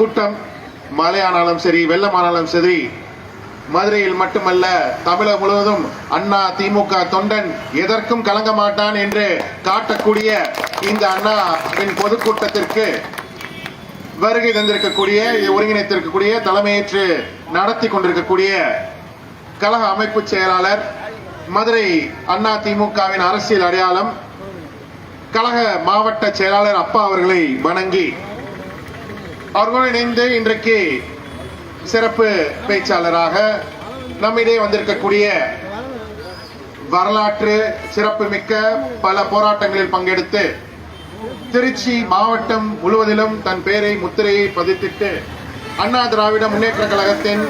கூட்டம் மழையானாலும் சரி வெள்ளமானாலும் சரி மதுரையில் மட்டுமல்ல தமிழகம் முழுவதும் அண்ணா திமுக தொண்டன் எதற்கும் கலங்க மாட்டான் என்று காட்டக்கூடிய இந்த அண்ணாவின் பொதுக்கூட்டத்திற்கு வருகை தந்திருக்கக்கூடிய ஒருங்கிணைத்திருக்கக்கூடிய தலைமையேற்று நடத்தி கொண்டிருக்கக்கூடிய கழக அமைப்பு செயலாளர் மதுரை அண்ணா திமுகவின் அரசியல் அடையாளம் கழக மாவட்ட செயலாளர் அப்பா அவர்களை வணங்கி அவர்களுடன் இணைந்து இன்றைக்கு சிறப்பு பேச்சாளராக நம்மிடையே வந்திருக்கக்கூடிய வரலாற்று சிறப்புமிக்க பல போராட்டங்களில் பங்கெடுத்து திருச்சி மாவட்டம் முழுவதிலும் தன் பெயரை முத்திரையை பதித்திட்டு அண்ணா திராவிட முன்னேற்ற கழகத்தின்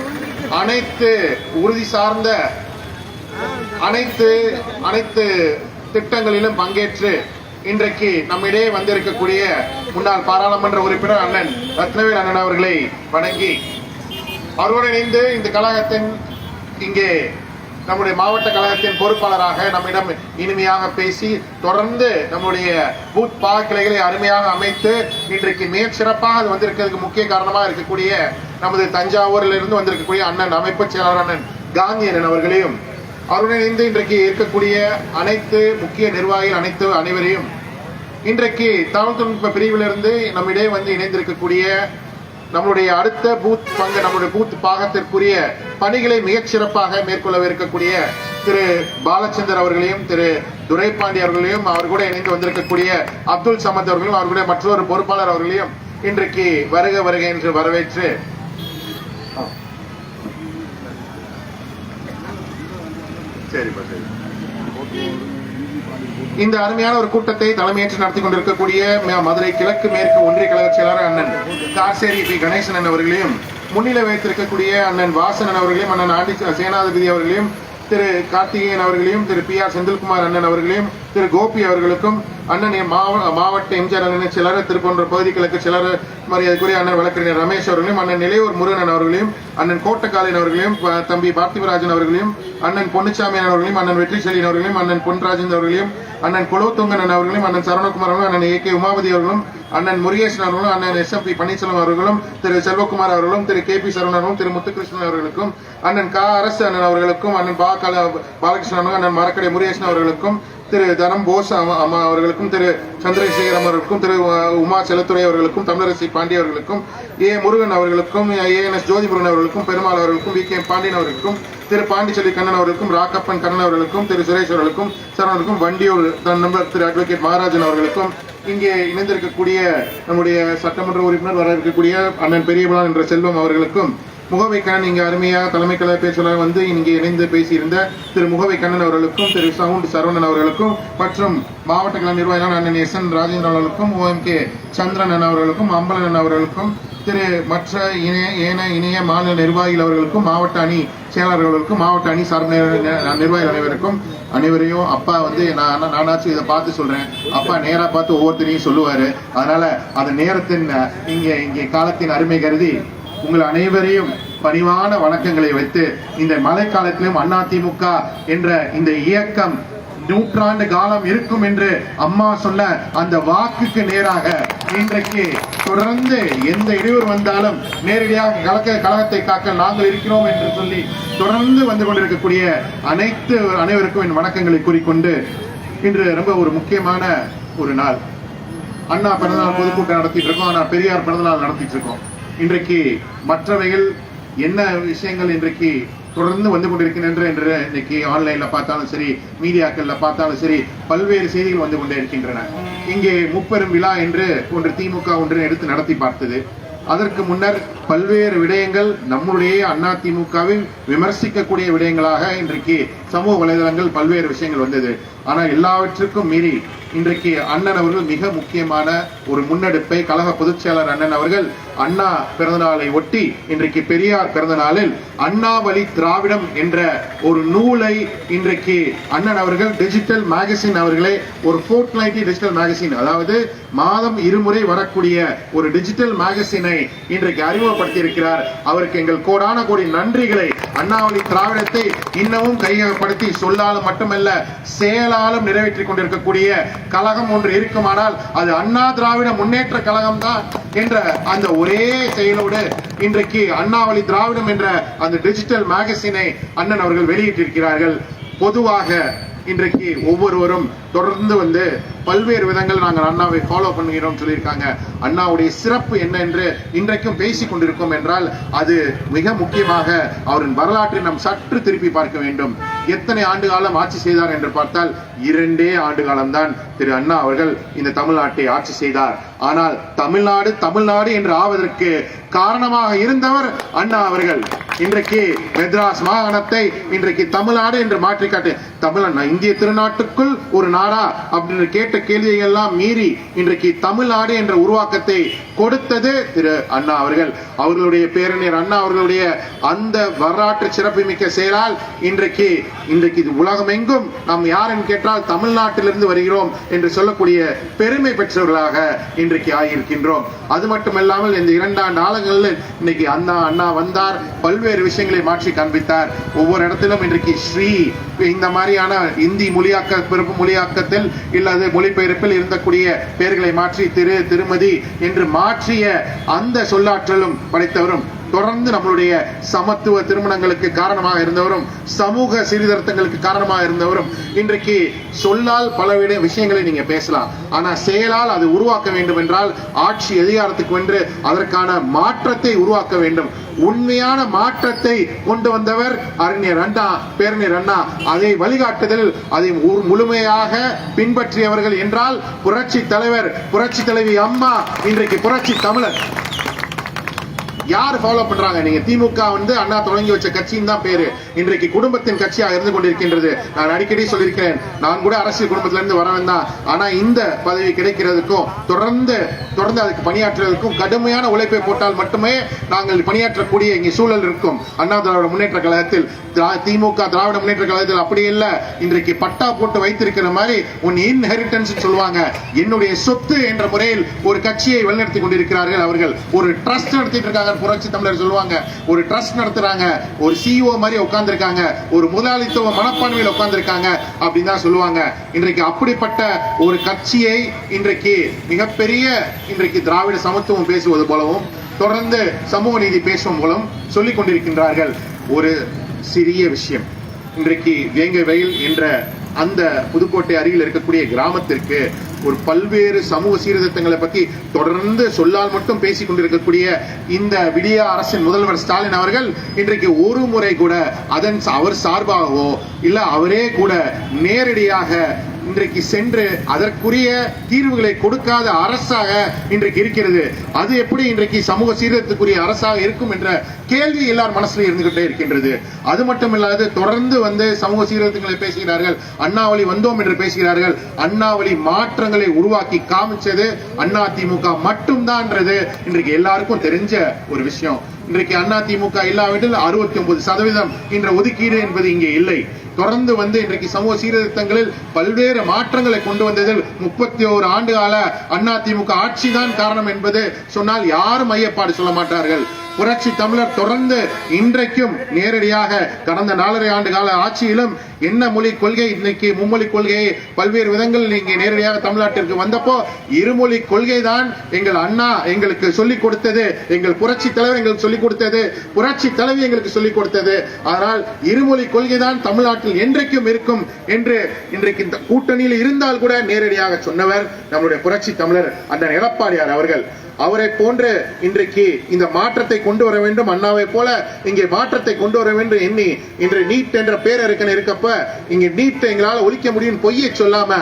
அனைத்து உறுதி சார்ந்த அனைத்து அனைத்து திட்டங்களிலும் பங்கேற்று இன்றைக்கு நம்மிடையே வந்திருக்கக்கூடிய முன்னாள் பாராளுமன்ற உறுப்பினர் அண்ணன் ரத்னவேல் அண்ணன் அவர்களை வணங்கி அவர்களுடன் இணைந்து இந்த கழகத்தின் இங்கே நம்முடைய மாவட்ட கழகத்தின் பொறுப்பாளராக நம்மிடம் இனிமையாக பேசி தொடர்ந்து நம்முடைய பூத் பாக்கிளைகளை கிளைகளை அருமையாக அமைத்து இன்றைக்கு மிக சிறப்பாக அது வந்திருக்கிறதுக்கு முக்கிய காரணமாக இருக்கக்கூடிய நமது தஞ்சாவூரில் இருந்து வந்திருக்கக்கூடிய அண்ணன் அமைப்பு செயலாளர் அண்ணன் காந்தியன் அவர்களையும் அவருடன் இணைந்து இன்றைக்கு இருக்கக்கூடிய அனைத்து முக்கிய நிர்வாகிகள் அனைத்து அனைவரையும் இன்றைக்கு தகவல் தொழில்நுட்ப பிரிவிலிருந்து நம்மிடையே வந்து இணைந்திருக்கக்கூடிய நம்முடைய அடுத்த பூத் பங்கு நம்முடைய பூத் பாகத்திற்குரிய பணிகளை மிகச் சிறப்பாக மேற்கொள்ளவிருக்கக்கூடிய திரு பாலச்சந்தர் அவர்களையும் திரு துரைபாண்டி அவர்களையும் அவர் கூட இணைந்து வந்திருக்கக்கூடிய அப்துல் சமத் அவர்களையும் அவர்களுடைய மற்றொரு பொறுப்பாளர் அவர்களையும் இன்றைக்கு வருக வருக என்று வரவேற்று சரிப்பா சரி. இந்த அருமையான ஒரு கூட்டத்தை தலைமையேற்று நடத்தி கொண்டிருக்கக்கூடிய மதுரை கிழக்கு மேற்கு ஒன்றிய கழக செயலாளர் அண்ணன் காசேரி பி கணேசன் அவர்களையும் முன்னிலை வைத்திருக்கக்கூடிய அண்ணன் வாசனன் அவர்களையும் அண்ணன் ஆண்டி சேனாதிபதி அவர்களையும் திரு கார்த்திகேயன் அவர்களையும் திரு பி ஆர் செந்தில்குமார் அண்ணன் அவர்களையும் திரு கோபி அவர்களுக்கும் அண்ணன் மாவ- மாவட்ட எம்ஜிஆர் அண்ணன் சிலர் திருப்போன்ற பகுதி கிழக்கு சிலர் மரியாதைக்குரிய அண்ணன் வழக்கறிஞர் ரமேஷ் அவர்களையும் அண்ணன் நிலையூர் முருகன் அவர்களையும் அண்ணன் கோட்டக்காலின் அவர்களையும் ப- தம்பி பார்த்திவராஜன் அவர்களையும் அண்ணன் பொன்னுச்சாமி அவர்களையும் அண்ணன் வெற்றிசெல்லின் அவர்களையும் அண்ணன் பொன்ராஜன் அவர்களையும் அண்ணன் குலோத்துங்கன் அவர்களையும் அண்ணன் சரவணகுமார் அவர்களும் அண்ணன் ஏ கே உமாபதி அவர்களும் அண்ணன் முருகேசன் அவர்களும் அண்ணன் எஸ் எம் பி பன்னீர்செல்வம் அவர்களும் திரு செல்வகுமார் அவர்களும் திரு கே பி சரவணன் அவர்களும் திரு முத்துகிருஷ்ணன் அவர்களுக்கும் அண்ணன் கா அரசு அண்ணன் அவர்களுக்கும் அண்ணன் பா கல பாலகிருஷ்ணன் அண்ணன் மரக்கடை முருகேசன் அவர்களுக்கும் திரு தனம் போஸ் அம்மா அம்மா அவர்களுக்கும் திரு சந்திரசேகரம் அவர்களுக்கும் திரு உமா செலத்துறை அவர்களுக்கும் தமிழரசி பாண்டிய அவர்களுக்கும் ஏ முருகன் அவர்களுக்கும் ஏ என் எஸ் ஜோதிபுரன் அவர்களுக்கும் பெருமாள் அவர்களுக்கும் வி கே பாண்டியன் அவர்களுக்கும் திரு பாண்டிச்செல்வி கண்ணன் அவர்களுக்கும் ராக்கப்பன் கண்ணன் அவர்களுக்கும் திரு சுரேஷ் அவர்களுக்கும் சரவணனுக்கும் வண்டியூர் தன் நம்பர் திரு அட்வொகேட் மகாராஜன் அவர்களுக்கும் இங்கே இணைந்திருக்கக்கூடிய நம்முடைய சட்டமன்ற உறுப்பினர் வர இருக்கக்கூடிய அண்ணன் பெரியபலான் என்ற செல்வம் அவர்களுக்கும் முகவைக்கண்ணன் இங்கே அருமையாக தலைமை கழக பேச்சாளர் வந்து இங்கே இணைந்து பேசியிருந்த திரு முகவை கண்ணன் அவர்களுக்கும் திரு சவுண்ட் சரவணன் அவர்களுக்கும் மற்றும் மாவட்ட கழக நிர்வாகிகள் அண்ணன் எஸ் என் ராஜேந்திரன் அவர்களுக்கும் ஓஎம் கே சந்திரன் அவர்களுக்கும் அம்பலன் அவர்களுக்கும் திரு மற்ற இணைய ஏன இணைய மாநில நிர்வாகிகள் அவர்களுக்கும் மாவட்ட அணி செயலாளர்களுக்கும் மாவட்ட அணி சார்பு நிர்வாகிகள் அனைவருக்கும் அனைவரையும் அப்பா வந்து நான் நானாச்சும் இதை பார்த்து சொல்றேன். அப்பா நேரா பார்த்து ஒவ்வொருத்தரையும் சொல்லுவாரு. அதனால அந்த நேரத்தின் இங்கே இங்கே காலத்தின் அருமை கருதி உங்கள் அனைவரையும் பணிவான வணக்கங்களை வைத்து இந்த மழைக்காலத்திலும் அதிமுக என்ற இந்த இயக்கம் நூற்றாண்டு காலம் இருக்கும் என்று அம்மா சொன்ன அந்த வாக்குக்கு நேராக இன்றைக்கு தொடர்ந்து எந்த இடையூறு வந்தாலும் நேரடியாக கலக்க கழகத்தை காக்க நாங்கள் இருக்கிறோம் என்று சொல்லி தொடர்ந்து வந்து கொண்டிருக்கக்கூடிய அனைத்து அனைவருக்கும் என் வணக்கங்களை கூறிக்கொண்டு இன்று ரொம்ப ஒரு முக்கியமான ஒரு நாள். அண்ணா பிறந்தநாள் பொதுக்கூட்டம் நடத்திட்டு இருக்கோம். ஆனால் பெரியார் பிறந்தநாள் நடத்திட்டு இருக்கோம். இன்றைக்கு மற்றவைகள் என்ன விஷயங்கள் இன்றைக்கு தொடர்ந்து வந்து கொண்டிருக்கின்றன என்று இன்னைக்கு ஆன்லைன்ல பார்த்தாலும் சரி மீடியாக்கள்ல பார்த்தாலும் சரி பல்வேறு செய்திகள் வந்து கொண்டே இருக்கின்றன. இங்கே முப்பெரும் விழா என்று ஒன்று திமுக ஒன்று எடுத்து நடத்தி பார்த்தது. அதற்கு முன்னர் பல்வேறு விடயங்கள் நம்முடைய அண்ணா திமுகவில் விமர்சிக்கக்கூடிய விடயங்களாக இன்றைக்கு சமூக வலைதளங்கள் பல்வேறு விஷயங்கள் வந்தது. ஆனால் எல்லாவற்றுக்கும் மீறி இன்றைக்கு அண்ணன் அவர்கள் மிக முக்கியமான ஒரு முன்னெடுப்பை கழக பொதுச் செயலர் அண்ணன் அவர்கள் அண்ணா பிறந்தநாளை ஒட்டி இன்றைக்கு பெரியார் பிறந்த நாளில் திராவிடம் என்ற ஒரு நூலை இன்றைக்கு அண்ணன் அவர்கள் டிஜிட்டல் மேகசின் அவர்களே ஒரு ஃபோர்ட் நைட்டி டிஜிட்டல் மேகசின் அதாவது மாதம் இருமுறை வரக்கூடிய ஒரு டிஜிட்டல் மேகசினை இன்றைக்கு அறிமுகப்படுத்தி இருக்கிறார் அவருக்கு எங்கள் கோடான கோடி நன்றிகளை அண்ணாவளி திராவிடத்தை இன்னமும் கையகப்படுத்தி சொல்லாலும் மட்டுமல்ல செயலாலும் நிறைவேற்றிக் கொண்டிருக்கக்கூடிய கழகம் ஒன்று இருக்குமானால் அது அண்ணா திராவிட முன்னேற்ற கழகம் தான் என்ற அந்த ஒரே செயலோடு இன்றைக்கு அண்ணாவளி திராவிடம் என்ற அந்த டிஜிட்டல் மேகசினை அண்ணன் அவர்கள் வெளியிட்டிருக்கிறார்கள். பொதுவாக இன்றைக்கு ஒவ்வொருவரும் தொடர்ந்து வந்து பல்வேறு விதங்கள் நாங்கள் அண்ணாவை ஃபாலோ பண்ணுகிறோம் சொல்லியிருக்காங்க. அண்ணாவுடைய சிறப்பு என்ன என்று இன்றைக்கும் பேசிக் கொண்டிருக்கோம் என்றால் அது மிக முக்கியமாக அவரின் வரலாற்றை நாம் சற்று திருப்பி பார்க்க வேண்டும். எத்தனை ஆண்டு காலம் ஆட்சி செய்தார் என்று பார்த்தால் இரண்டே ஆண்டு காலம்தான் திரு அண்ணா அவர்கள் இந்த தமிழ்நாட்டை ஆட்சி செய்தார். ஆனால் தமிழ்நாடு தமிழ்நாடு என்று ஆவதற்கு காரணமாக இருந்தவர் அண்ணா அவர்கள். இன்றைக்கு மெத்ராஸ் மாகாணத்தை இன்றைக்கு தமிழ்நாடு என்று மாற்றி காட்டு தமிழ் இந்திய திருநாட்டுக்குள் ஒரு நாடா அப்படின்னு கேட்ட கேள்விகள் எல்லாம் மீறி இன்றைக்கு தமிழ்நாடு என்ற உருவாக்கத்தை கொடுத்தது. திரு அண்ணா அவர்கள். அவர்களுடைய பேரணியர் அண்ணா அவர்களுடைய அந்த வரலாற்று சிறப்புமிக்க செயலால் இன்றைக்கு இன்றைக்கு இது உலகமெங்கும் நாம் யாருன்னு கேட்டால் தமிழ்நாட்டிலிருந்து வருகிறோம் என்று சொல்லக்கூடிய பெருமை பெற்றவர்களாக இன்றைக்கு ஆகியிருக்கின்றோம். அது மட்டுமல்லாமல் இந்த இரண்டாண்டு ஆளுங்களில் இன்னைக்கு அண்ணா அண்ணா வந்தார். பல்வேறு விஷயங்களை மாற்றி காண்பித்தார். ஒவ்வொரு இடத்திலும் இன்றைக்கு ஸ்ரீ இந்த மாதிரியான இந்தி மொழியாக்க பிறப்பு மொழியாக்கத்தில் இல்லாத மொழிபெயர்ப்பில் இருந்தக்கூடிய பெயர்களை மாற்றி திரு திருமதி என்று ஆற்றிய அந்த சொல்லாற்றலும் படைத்தவரும் தொடர்ந்து நம்மளுடைய சமத்துவ திருமணங்களுக்கு காரணமாக இருந்தவரும் சமூக சீர்திருத்தங்களுக்கு காரணமாக இருந்தவரும் இன்றைக்கு சொல்லால் பல விஷயங்களை நீங்க பேசலாம். ஆனா செயலால் அது உருவாக்க வேண்டும் என்றால் ஆட்சி அதிகாரத்துக்கு வென்று அதற்கான மாற்றத்தை உருவாக்க வேண்டும். உண்மையான மாற்றத்தை கொண்டு வந்தவர் அறிஞர் அண்ணா பேரணியர் அண்ணா. அதை வழிகாட்டுதல் அதை முழுமையாக பின்பற்றியவர்கள் என்றால் புரட்சி தலைவர் புரட்சி தலைவி அம்மா இன்றைக்கு புரட்சி தமிழர். யார் ஃபாலோ பண்றாங்க? நீங்க திமுக வந்து அண்ணா தொடங்கி வச்ச கட்சியின் தான் பேரு. இன்றைக்கு குடும்பத்தின் கட்சியாக இருந்து கொண்டிருக்கின்றது. நான் அடிக்கடி சொல்லியிருக்கிறேன். நான் கூட அரசியல் குடும்பத்தில இருந்து வரவன் தான் ஆனா இந்த பதவி கிடைக்கிறதுக்கும் தொடர்ந்து தொடர்ந்து அதுக்கு பணியாற்றுவதற்கும் கடுமையான உழைப்பை போட்டால் மட்டுமே நாங்கள் பணியாற்றக்கூடிய இங்கே சூழல் இருக்கும். அண்ணா திராவிட முன்னேற்ற கழகத்தில் திரா- திமுக திராவிட முன்னேற்ற கழகத்தில் அப்படி இல்ல. இன்றைக்கு பட்டா போட்டு வைத்திருக்கிற மாதிரி உன் இன்ஹெரிட்டன்ஸ் சொல்லுவாங்க. என்னுடைய சொத்து என்ற முறையில் ஒரு கட்சியை வழிநடத்தி கொண்டிருக்கிறார்கள் அவர்கள். ஒரு ட்ரஸ்ட் நடத்திட்டு இருக்காங்க. புரட்சி தமிழர் சொல்லுவாங்க ஒரு ட்ரஸ்ட் நடத்துறாங்க ஒரு சிஇஓ மாதிரி உட்கார்ந்துருக்காங்க ஒரு முதலாளித்துவ மனப்பான்மையில் உட்கார்ந்துருக்காங்க அப்படின்னு தான் சொல்லுவாங்க. இன்றைக்கு அப்படிப்பட்ட ஒரு கட்சியை இன்றைக்கு மிகப்பெரிய இன்றைக்கு திராவிட சமத்துவம் பேசுவது போலவும் தொடர்ந்து சமூக நீதி பேசும் போலும் சொல்லிக் கொண்டிருக்கின்றார்கள். ஒரு சிறிய விஷயம். இன்றைக்கு வேங்கை வெயில் என்ற அந்த புதுக்கோட்டை அருகில் இருக்கக்கூடிய கிராமத்திற்கு ஒரு பல்வேறு சமூக சீர்திருத்தங்களை பத்தி தொடர்ந்து சொல்லால் மட்டும் பேசிக் கொண்டிருக்கக்கூடிய இந்த விடிய அரசின் முதல்வர் ஸ்டாலின் அவர்கள் இன்றைக்கு ஒரு முறை கூட அதன் அவர் சார்பாகவோ இல்ல அவரே கூட நேரடியாக இன்றைக்கு சென்று அதற்குரிய தீர்வுகளை கொடுக்காத அரசாக இன்றைக்கு இருக்கிறது. அது எப்படி இன்றைக்கு சமூக சீர்திருத்தத்துக்குரிய அரசாக இருக்கும் என்ற கேள்வி எல்லார் மனசுல இருந்துகிட்டே இருக்கின்றது. அது மட்டும் இல்லாது தொடர்ந்து வந்து சமூக சீர்திருத்தங்களை பேசுகிறார்கள். அண்ணாவளி வந்தோம் என்று பேசுகிறார்கள். அண்ணாவளி மாற்றங்களை உருவாக்கி காமிச்சது அண்ணா திமுக மட்டும்தான்ன்றது இன்றைக்கு எல்லாருக்கும் தெரிஞ்ச ஒரு விஷயம். இன்றைக்கு அண்ணா திமுக இல்லாவிட்டில் அறுபத்தி ஒன்பது சதவீதம் என்ற ஒதுக்கீடு என்பது இங்கே இல்லை. தொடர்ந்து வந்து இன்றைக்கு சமூக சீர்திருத்தங்களில் பல்வேறு மாற்றங்களை கொண்டு வந்ததில் முப்பத்தி ஓரு ஆண்டு கால அண்ணா திமுக ஆட்சிதான் காரணம் என்பது சொன்னால் யாரும் ஐயப்பாடு சொல்ல மாட்டார்கள். புரட்சி தமிழர் தொடர்ந்து இன்றைக்கும் நேரடியாக கடந்த நாலரை ஆண்டு கால ஆட்சியிலும் என்ன மொழி கொள்கை இன்னைக்கு மும்மொழி கொள்கையை பல்வேறு விதங்களில் இங்கே நேரடியாக தமிழ்நாட்டிற்கு வந்தப்போ இருமொழி கொள்கை தான் எங்கள் அண்ணா எங்களுக்கு சொல்லிக் கொடுத்தது எங்கள் புரட்சி தலைவர் எங்களுக்கு சொல்லிக் கொடுத்தது புரட்சி தலைவி எங்களுக்கு சொல்லிக் கொடுத்தது. ஆனால் இருமொழி கொள்கை தான் தமிழ்நாட்டில் என்றைக்கும் இருக்கும் என்று இன்றைக்கு இந்த கூட்டணியில் இருந்தால் கூட நேரடியாக சொன்னவர் நம்முடைய புரட்சி தமிழர் அண்ணன் எடப்பாடியார் அவர்கள். அவரை போன்று இன்றைக்கு இந்த மாற்றத்தை கொண்டு வர வேண்டும். அண்ணாவை போல இங்கே மாற்றத்தை கொண்டு வர வேண்டும் எண்ணி இன்று நீட் என்ற பேரறிக்கன் இருக்கப்ப இங்கே நீட் எங்களால் ஒழிக்க முடியும் பொய்யை சொல்லாம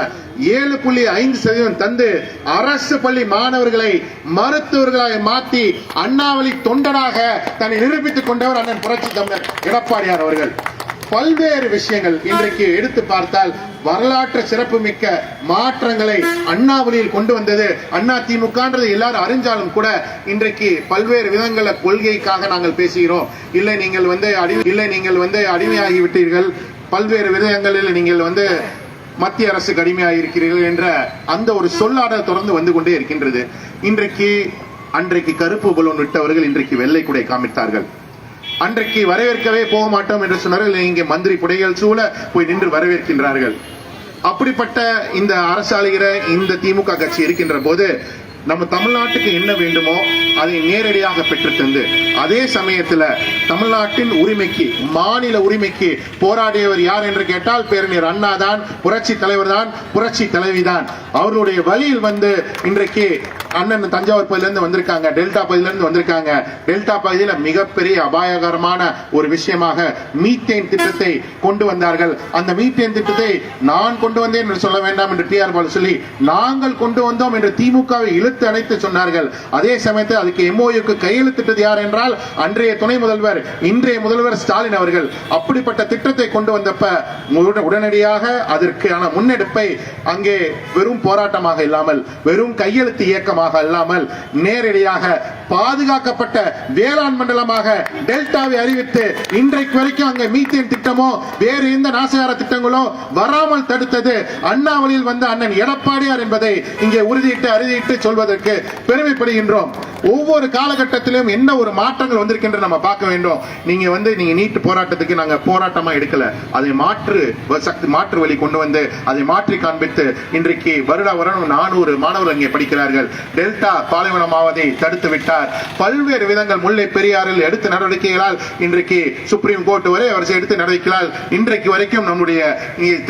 ஏழு புள்ளி ஐந்து சதவீதம் தந்து அரசு பள்ளி மாணவர்களை மருத்துவர்களாக மாற்றி அண்ணாவளி தொண்டனாக தன்னை நிரூபித்துக் கொண்டவர் அண்ணன் புரட்சி தமிழர் எடப்பாடியார் அவர்கள். பல்வேறு விஷயங்கள் இன்றைக்கு எடுத்து பார்த்தால் வரலாற்று சிறப்புமிக்க மாற்றங்களை அண்ணாவளியில் கொண்டு வந்தது. அண்ணா திமுகன்றது எல்லாரும் அறிஞ்சாலும் கூட இன்றைக்கு பல்வேறு விதங்கள கொள்கைக்காக நாங்கள் பேசுகிறோம். இல்லை நீங்கள் வந்து அடி இல்லை நீங்கள் வந்து அடிமையாகி விட்டீர்கள் பல்வேறு விதங்களில் நீங்கள் வந்து மத்திய அரசுக்கு அடிமையாக இருக்கிறீர்கள் என்ற அந்த ஒரு சொல்லாடல் தொடர்ந்து வந்து கொண்டே இருக்கின்றது. இன்றைக்கு அன்றைக்கு கருப்பு பலூன் விட்டவர்கள் இன்றைக்கு வெள்ளை குடை காமித்தார்கள். அன்றைக்கு வரவேற்கவே போக மாட்டோம் என்று சொன்னார்கள். இங்கே மந்திரி புடைகள் சூழ போய் நின்று வரவேற்கின்றார்கள். அப்படிப்பட்ட இந்த அரசாளுகிற இந்த திமுக கட்சி இருக்கின்ற போது நம்ம தமிழ்நாட்டுக்கு என்ன வேண்டுமோ அதை நேரடியாக பெற்று தந்து அதே சமயத்துல தமிழ்நாட்டின் உரிமைக்கு மாநில உரிமைக்கு போராடியவர் யார் என்று கேட்டால் பேரணியர் அண்ணா தான் புரட்சி தலைவர் தான் புரட்சி தலைவிதான். அவர்களுடைய வழியில் வந்து இன்றைக்கு அண்ணன் தஞ்சாவூர் பகுதியிலேருந்து வந்திருக்காங்க. டெல்டா பகுதியிலேருந்து வந்திருக்காங்க. டெல்டா பகுதியில் மிகப்பெரிய அபாயகரமான ஒரு விஷயமாக மீத்தேன் திட்டத்தை கொண்டு வந்தார்கள். அந்த மீத்தேன் திட்டத்தை நான் கொண்டு வந்தேன் என்று சொல்ல வேண்டாம் என்று டி ஆர் பாலு சொல்லி நாங்கள் கொண்டு வந்தோம் என்று திமுகவை இழுத்து அணைத்து சொன்னார்கள். அதே சமயத்தில் அதுக்கு எம்ஓயுக்கு கையெழுத்திட்டது யார் என்றால் அன்றைய துணை முதல்வர் இன்றைய முதல்வர் ஸ்டாலின் அவர்கள். அப்படிப்பட்ட திட்டத்தை கொண்டு வந்தப்ப உடனடியாக அதற்கான முன்னெடுப்பை அங்கே வெறும் போராட்டமாக இல்லாமல் வெறும் கையெழுத்து இயக்கம் மூலமாக அல்லாமல் நேரடியாக பாதுகாக்கப்பட்ட வேளாண் மண்டலமாக டெல்டாவை அறிவித்து இன்றைக்கு வரைக்கும் அங்க மீத்தேன் திட்டமோ வேறு எந்த நாசகார திட்டங்களோ வராமல் தடுத்தது அண்ணாவளியில் வந்த அண்ணன் எடப்பாடியார் என்பதை இங்கே உறுதியிட்டு அறுதியிட்டு சொல்வதற்கு பெருமைப்படுகின்றோம். ஒவ்வொரு காலகட்டத்திலும் என்ன ஒரு மாற்றங்கள் வந்திருக்கின்ற நம்ம பார்க்க வேண்டும். நீங்க வந்து நீங்க நீட்டு போராட்டத்துக்கு நாங்க போராட்டமா எடுக்கல. அதை மாற்று வ- சக்தி மாற்று வழி கொண்டு வந்து அதை மாற்றி காண்பித்து இன்றைக்கு வருட வருடம் நானூறு மாணவர்கள் இங்கே படிக்கிறார்கள். டெல்டா பாலைவனமாவதை தடுத்து விட்டார் பல்வேறு விதங்கள் முல்லை பெரியாறில் எடுத்த நடவடிக்கைகளால் இன்றைக்கு சுப்ரீம் கோர்ட் வரை அவர் எடுத்த நடவடிக்கைகளால் இன்றைக்கு வரைக்கும் நம்முடைய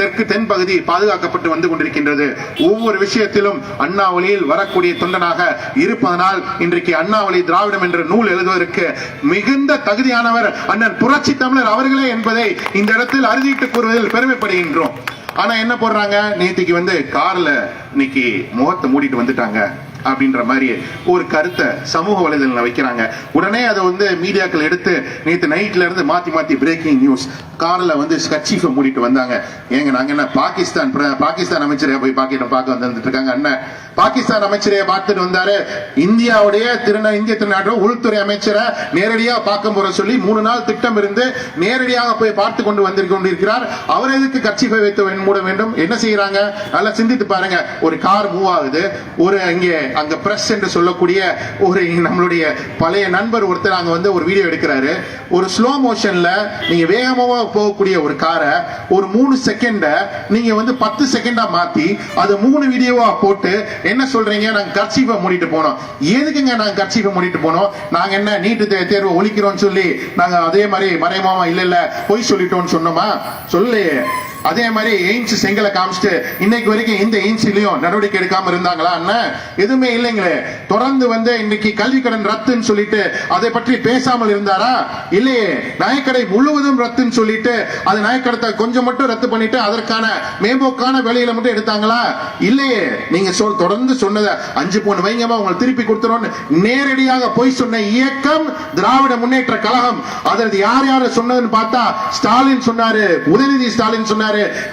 தெற்கு தென் பகுதி பாதுகாக்கப்பட்டு வந்து கொண்டிருக்கின்றது. ஒவ்வொரு விஷயத்திலும் அண்ணாவளியில் வரக்கூடிய தொண்டனாக இருப்பதனால் இன்றைக்கு அண்ணாவளி திராவிடம் என்ற நூல் எழுதுவதற்கு மிகுந்த தகுதியானவர் அண்ணன் புரட்சி தமிழர் அவர்களே என்பதை இந்த இடத்தில் அறுதிட்டு கூறுவதில் பெருமைப்படுகின்றோம். ஆனா என்ன போடுறாங்க? நேத்திக்கு வந்து கார்ல இன்னைக்கு முகத்தை மூடிட்டு வந்துட்டாங்க. அப்படின்ற மாதிரி ஒரு கருத்தை சமூக வலைதளம் வைக்கிறாங்க. உடனே அதை வந்து மீடியாக்கள் எடுத்து நேற்று நைட்ல இருந்து மாத்தி மாத்தி பிரேக்கிங் நியூஸ் கார்ல வந்து கட்சிஃபை மூடிட்டு வந்தாங்க. ஏங்க நாங்க என்ன பாகிஸ்தான் பிர- பாகிஸ்தான் அமைச்சரையா போய் பாக்கிட்டு பார்க்க வந்துட்டு இருக்காங்க? அண்ணன் பாகிஸ்தான் அமைச்சரையை பார்த்துட்டு வந்தாரு. இந்தியாவுடைய திருநா இந்திய திருநாட்டு உள்துறை அமைச்சரை நேரடியாக பார்க்க போற சொல்லி மூணு நாள் திட்டம் இருந்து நேரடியாக போய் பார்த்து கொண்டு வந்திருக்க கொண்டிருக்கிறார். அவர் எதுக்கு கட்சிப்பை வைத்து மூட வேண்டும்? என்ன செய்யறாங்க நல்லா சிந்தித்து பாருங்க. ஒரு கார் மூவ் ஆகுது. ஒரு இங்கே அந்த பிரஸ் என்று சொல்லக்கூடிய ஒரு நம்மளுடைய பழைய நண்பர் ஒருத்தர் அங்கே வந்து ஒரு வீடியோ எடுக்கிறாரு. ஒரு ஸ்லோ மோஷனில் நீங்கள் வேகமாக போகக்கூடிய ஒரு காரை ஒரு மூணு செகண்டை நீங்கள் வந்து பத்து செகண்டாக மாற்றி அதை மூணு வீடியோவாக போட்டு என்ன சொல்கிறீங்க நாங்கள் கர்ச்சீஃபை மூடிட்டு போனோம். எதுக்குங்க நாங்கள் கர்ச்சீஃபை மூடிட்டு போனோம்? நாங்கள் என்ன நீட்டு தே- தேர்வு ஒழிக்கிறோம்னு சொல்லி நாங்கள் அதே மாதிரி மறைமுகமா இல்லை இல்லை பொய் சொல்லிட்டோம்னு சொன்னோமா? சொல்லு அதே மாதிரி எய்ம்ஸ் செங்கலை காமிச்சிட்டு இன்னைக்கு வரைக்கும் இந்த எய்ம்ஸ்லயும் நடவடிக்கை எடுக்காம இருந்தாங்களா அண்ணன் எதுவுமே இல்லைங்களே. தொடர்ந்து வந்து இன்னைக்கு கல்வி கடன் ரத்துன்னு சொல்லிட்டு அதை பற்றி பேசாமல் இருந்தாரா? இல்லையே. நாயக்கடை முழுவதும் ரத்துன்னு சொல்லிட்டு அது நாயக்கடத்தை கொஞ்சம் மட்டும் ரத்து பண்ணிட்டு அதற்கான மேம்போக்கான வேலையில மட்டும் எடுத்தாங்களா? இல்லையே. நீங்க சொல் தொடர்ந்து சொன்னதை அஞ்சு பவுன் வைங்கம்மா உங்களுக்கு திருப்பி கொடுத்துறோம்னு நேரடியாக போய் சொன்ன இயக்கம் திராவிட முன்னேற்ற கழகம் அதற்கு யார் யார் சொன்னதுன்னு பார்த்தா ஸ்டாலின் சொன்னாரு உதயநிதி ஸ்டாலின் சொன்னார்.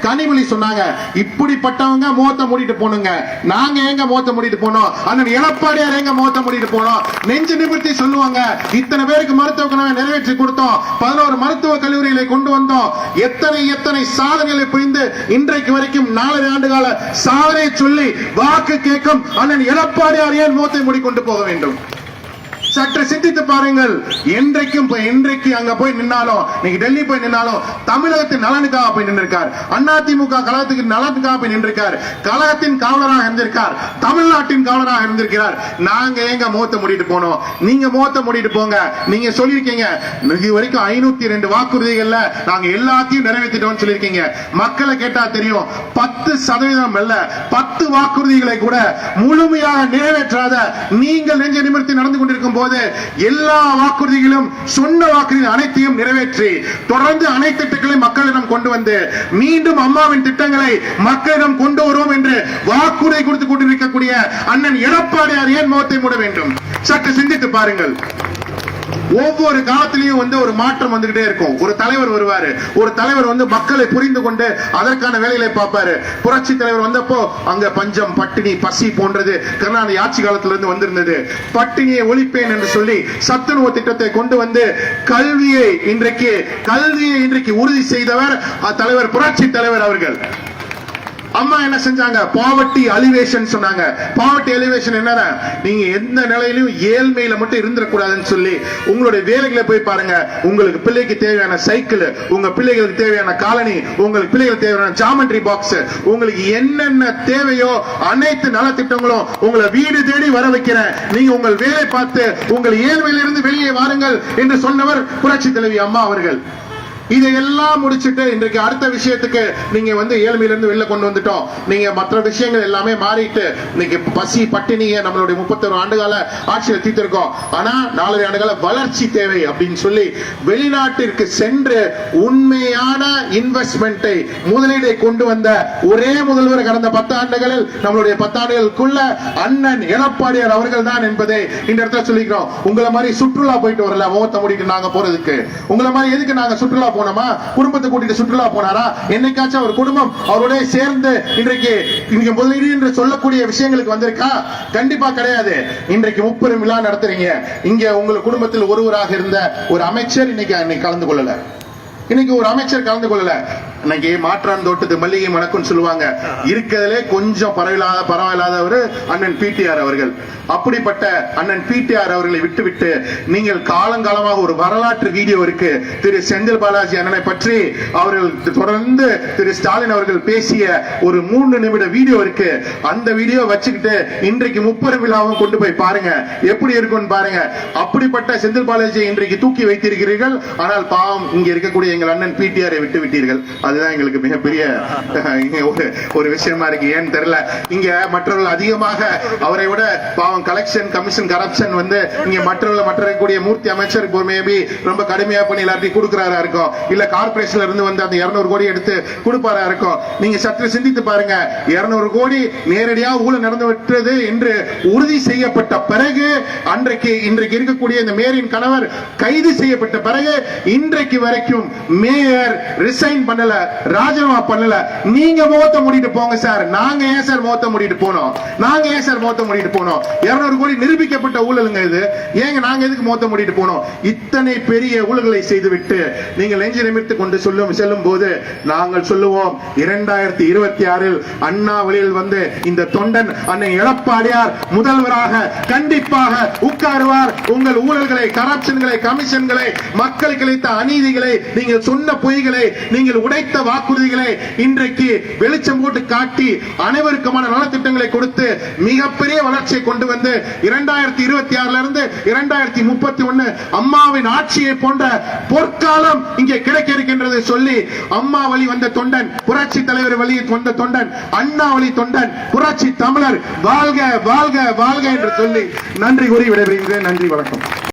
கனிமொழி சொன்னாங்க இப்படிப்பட்டவங்க மோத்த மூடிட்டு போனுங்க நாங்க எங்க மோத்த மூடிட்டு போனோம் அண்ணன் எடப்பாடியார் எங்க மோத்த மூடிட்டு போனோம் நெஞ்சு நிமிர்த்தி சொல்லுவாங்க. இத்தனை பேருக்கு மருத்துவ கனவை நிறைவேற்றி கொடுத்தோம். பதினோரு மருத்துவ கல்லூரிகளை கொண்டு வந்தோம். எத்தனை எத்தனை சாதனைகளை புரிந்து இன்றைக்கு வரைக்கும் நாலரை ஆண்டு கால சாதனை சொல்லி வாக்கு கேட்கும் அண்ணன் எடப்பாடியார் ஏன் மூடி மூடிக்கொண்டு போக வேண்டும்? சற்று சிந்தித்து பாருங்கள். என்றைக்கும் போய் இன்றைக்கு அங்க போய் நின்னாலும் நீங்க டெல்லி போய் நின்னாலும் தமிழகத்தின் நலனுக்காக போய் நின்றிருக்கார். அதிமுக கழகத்துக்கு நலனுக்காக போய் நின்றிருக்கார். கழகத்தின் காவலராக இருந்திருக்கார். தமிழ்நாட்டின் காவலராக இருந்திருக்கிறார். நாங்க எங்க முகத்தை மூடிட்டு போனோம்? நீங்க முகத்தை மூடிட்டு போங்க. நீங்க சொல்லியிருக்கீங்க. இது வரைக்கும் ஐநூத்தி ரெண்டு வாக்குறுதிகள்ல நாங்க எல்லாத்தையும் நிறைவேற்றிட்டோம்னு சொல்லியிருக்கீங்க. மக்களை கேட்டா தெரியும். பத்து சதவீதம் அல்ல பத்து வாக்குறுதிகளை கூட முழுமையாக நிறைவேற்றாத நீங்கள் நெஞ்ச நிமிர்த்தி நடந்து கொண்டிருக்கும் போது எல்லா வாக்குறுதிகளும் சொன்ன வாக்குறுதி அனைத்தையும் நிறைவேற்றி தொடர்ந்து அனைத்து திட்டங்களையும் மக்களிடம் கொண்டு வந்து மீண்டும் அம்மாவின் திட்டங்களை மக்களிடம் கொண்டு வருவோம் என்று வாக்குறுதி கொடுத்து கொண்டிருக்கக்கூடிய அண்ணன் எடப்பாடியார் ஏன் முகத்தை மூட வேண்டும். சற்று சிந்தித்து பாருங்கள். ஒவ்வொரு காலத்திலையும் வந்து ஒரு மாற்றம் வந்துகிட்டே இருக்கும். ஒரு தலைவர் வருவாரு. ஒரு தலைவர் வந்து மக்களை புரிந்து கொண்டு அதற்கான வேலைகளை பார்ப்பாரு. புரட்சி தலைவர் வந்தப்போ அங்க பஞ்சம் பட்டினி பசி போன்றது கருணாநிதி ஆட்சி காலத்திலிருந்து வந்திருந்தது. பட்டினியை ஒழிப்பேன் என்று சொல்லி சத்துணவு திட்டத்தை கொண்டு வந்து கல்வியை இன்றைக்கு கல்வியை இன்றைக்கு உறுதி செய்தவர் அத்தலைவர் புரட்சி தலைவர் அவர்கள். அம்மா என்ன செஞ்சாங்க? பாவர்ட்டி அலிவேஷன் சொன்னாங்க. பாவர்ட்டி அலிவேஷன் என்னன்னா நீங்க எந்த நிலையிலும் ஏழ்மையில மட்டும் இருந்துடக்கூடாதுன்னு சொல்லி உங்களுடைய வேலைகளை போய் பாருங்க. உங்களுக்கு பிள்ளைக்கு தேவையான சைக்கிள் உங்க பிள்ளைகளுக்கு தேவையான காலனி உங்களுக்கு பிள்ளைகளுக்கு தேவையான ஜாமெண்ட்ரி பாக்ஸ் உங்களுக்கு என்னென்ன தேவையோ அனைத்து நலத்திட்டங்களும் உங்களை வீடு தேடி வர வைக்கிறேன். நீங்க உங்கள் வேலை பார்த்து உங்கள் ஏழ்மையிலிருந்து வெளியே வாருங்கள் என்று சொன்னவர் புரட்சி தலைவி அம்மா அவர்கள். இதையெல்லாம் முடிச்சிட்டு இன்றைக்கு அடுத்த விஷயத்துக்கு நீங்க வந்து ஏழ்மையிலிருந்து வெளில கொண்டு வந்துட்டோம். நீங்க மற்ற விஷயங்கள் எல்லாமே மாறிட்டு இன்னைக்கு பசி பட்டினியை நம்மளுடைய முப்பத்தொரு ஆண்டுகால ஆட்சியில் தீர்த்திருக்கோம். ஆனா நாலரை ஆண்டுகால வளர்ச்சி தேவை அப்படின்னு சொல்லி வெளிநாட்டிற்கு சென்று உண்மையான இன்வெஸ்ட்மெண்ட்டை முதலீடை கொண்டு வந்த ஒரே முதல்வர் கடந்த பத்து ஆண்டுகளில் நம்மளுடைய பத்தாண்டுகளுக்குள்ள அண்ணன் எடப்பாடியார் அவர்கள் தான் என்பதை இந்த இடத்துல சொல்லிக்கிறோம். உங்களை மாதிரி சுற்றுலா போயிட்டு வரல முகத்தை மூடிட்டு நாங்க போறதுக்கு. உங்களை மாதிரி எதுக்கு நாங்க சுற்றுலா போனோமா? குடும்பத்தை கூட்டிட்டு சுற்றுலா போனாரா? என்னைக்காச்சும் அவர் குடும்பம் அவரோட சேர்ந்து இன்றைக்கு இங்க முதலீடு என்று சொல்லக்கூடிய விஷயங்களுக்கு வந்திருக்கா? கண்டிப்பா கிடையாது. இன்றைக்கு முப்பெரும் விழா நடத்துறீங்க. இங்க உங்கள் குடும்பத்தில் ஒருவராக இருந்த ஒரு அமைச்சர் இன்னைக்கு இன்னைக்கு கலந்து கொள்ளல. இன்னைக்கு ஒரு அமைச்சர் கலந்து கொள்ளல. இன்னைக்கு மாற்றான் தோட்டத்து மல்லிகை மணக்குன்னு சொல்லுவாங்க. இருக்கிறதுலே கொஞ்சம் பரவாயில்லாத பரவாயில்லாதவர் அண்ணன் பிடிஆர் அவர்கள். அப்படிப்பட்ட அண்ணன் பிடிஆர் அவர்களை விட்டுவிட்டு நீங்கள் காலங்காலமாக ஒரு வரலாற்று வீடியோ இருக்கு. திரு செந்தில் பாலாஜி அண்ணனை பற்றி அவர்கள் தொடர்ந்து திரு ஸ்டாலின் அவர்கள் பேசிய ஒரு மூன்று நிமிட வீடியோ இருக்கு. அந்த வீடியோ வச்சுக்கிட்டு இன்றைக்கு முப்பெரும் விழாவும் கொண்டு போய் பாருங்க. எப்படி இருக்கும்னு பாருங்க. அப்படிப்பட்ட செந்தில் பாலாஜி இன்றைக்கு தூக்கி வைத்திருக்கிறீர்கள். ஆனால் பாவம் இங்க இருக்கக்கூடிய எங்கள் அண்ணன் பிடிஆரை விட்டு விட்டீர்கள் அதுதான் எங்களுக்கு மிகப்பெரிய ஒரு ஒரு விஷயமா இருக்கு. ஏன்னு தெரியல. இங்க மற்றவர்கள் அதிகமாக அவரை விட பாவம் கலெக்ஷன் கமிஷன் கரப்ஷன் வந்து இங்க மற்றவர்கள் மற்ற கூடிய மூர்த்தி அமைச்சர் மேபி ரொம்ப கடுமையா பண்ணி எல்லாத்தையும் கொடுக்கறாரா இருக்கும். இல்ல கார்பரேஷன்ல இருந்து வந்து அந்த 200 கோடி எடுத்து கொடுப்பாரா இருக்கும். நீங்க சற்று சிந்தித்து பாருங்க. 200 கோடி நேரடியா ஊழல் நடந்து விட்டது என்று உறுதி செய்யப்பட்ட பிறகு அன்றைக்கு இன்றைக்கு இருக்கக்கூடிய இந்த மேயரின் கணவர் கைது செய்யப்பட்ட பிறகு இன்றைக்கு வரைக்கும் மேயர் ரிசைன் பண்ணல. ராஜினாமா பண்ணல. நீங்க முகத்தை மூடிட்டு போங்க சார். நாங்க ஏன் சார் முகத்தை மூடிட்டு போனோம்? நாங்க ஏன் சார் முகத்தை மூடிட்டு போனோம்? 200 கோடி நிரூபிக்கப்பட்ட ஊழலுங்க இது. ஏங்க நாங்க எதுக்கு முகத்தை மூடிட்டு போனோம்? இத்தனை பெரிய ஊழல்களை செய்துவிட்டு நீங்கள் நெஞ்சு நிமிர்த்து கொண்டு சொல்லும் செல்லும் போது நாங்கள் சொல்லுவோம் இரண்டாயிரத்தி இருபத்தி ஆறில் அண்ணா வழியில் வந்து இந்த தொண்டன் அன்னை எடப்பாடியார் முதல்வராக கண்டிப்பாக உட்காருவார். உங்கள் ஊழல்களை கரப்ஷன்களை கமிஷன்களை மக்களுக்கு அளித்த அநீதிகளை நீங்கள் சொன்ன பொய்களை நீங்கள் உடை உடைத்த வாக்குறுதிகளை இன்றைக்கு வெளிச்சம் போட்டு காட்டி அனைவருக்குமான நலத்திட்டங்களை கொடுத்து மிகப்பெரிய வளர்ச்சியை கொண்டு வந்து இரண்டாயிரத்தி இருபத்தி ஆறுல இருந்து இரண்டாயிரத்தி முப்பத்தி ஒன்னு அம்மாவின் ஆட்சியை போன்ற பொற்காலம் இங்கே கிடைக்க இருக்கின்றது சொல்லி அம்மா வழி வந்த தொண்டன் புரட்சி தலைவர் வழி வந்த தொண்டன் அண்ணா வழி தொண்டன் புரட்சி தமிழர் வாழ்க வாழ்க வாழ்க என்று சொல்லி நன்றி கூறி விடைபெறுகிறேன் நன்றி வணக்கம்.